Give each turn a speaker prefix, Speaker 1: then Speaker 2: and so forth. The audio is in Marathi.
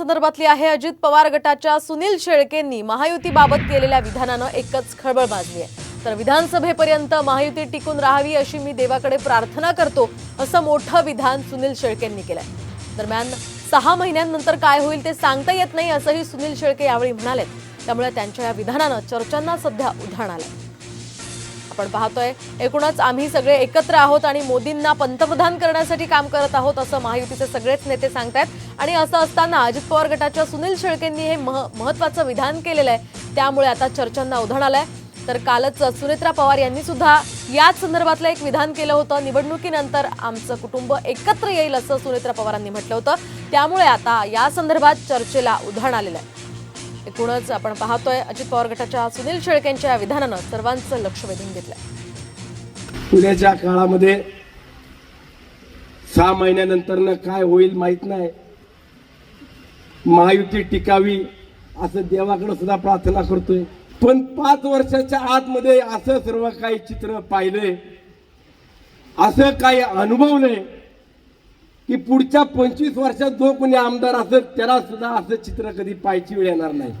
Speaker 1: संदर्भातली आहे अजित पवार गटाच्या सुनील शेळकेंनी महायुतीबाबत केलेल्या विधानानं एकच खळबळ माजली आहे. तर विधानसभेपर्यंत महायुती टिकून राहावी अशी मी देवाकडे प्रार्थना करतो असं मोठं विधान सुनील शेळकेंनी केलंय. दरम्यान सहा महिन्यांनंतर काय होईल ते सांगता येत नाही असंही सुनील शेळके यावेळी म्हणाले त्यामुळे त्यांच्या या विधानानं चर्चांना सध्या उधाण आलंय. आपण पाहतोय. एकूणच आम्ही सगळे एकत्र आहोत आणि मोदींना पंतप्रधान करण्यासाठी काम करत आहोत असं महायुतीचे सगळेच नेते सांगतायत. आणि असं असताना अजित पवार गटाच्या सुनील शेळकेंनी हे मह महत्वाचं विधान केलेलं आहे. त्यामुळे आता चर्चांना उधाण आलंय. तर कालच सुनेत्रा पवार यांनी सुद्धा याच संदर्भातलं एक विधान केलं होतं. निवडणुकीनंतर आमचं कुटुंब एकत्र येईल असं सुनेत्रा पवारांनी म्हटलं होतं. त्यामुळे आता या संदर्भात चर्चेला उधाण आलेलं आहे. एकूणच आपण पाहतोय अजित पवार गटाच्या सुनील शेळकेंच्या विधानानं सर्वांचं लक्ष वेधून घेतलंय.
Speaker 2: पुण्याच्या काळामध्ये सहा महिन्यानंतर काय होईल माहीत नाही. महायुती टिकावी असं देवाकडे सुद्धा प्रार्थना करतोय. पण पाच वर्षाच्या आतमध्ये असं सर्व काही चित्र पाहिलंय असं काही अनुभवलंय की पुढच्या पंचवीस वर्षात जो कोणी आमदार असेल त्याला सुद्धा असं चित्र कधी पाहायची वेळ येणार नाही.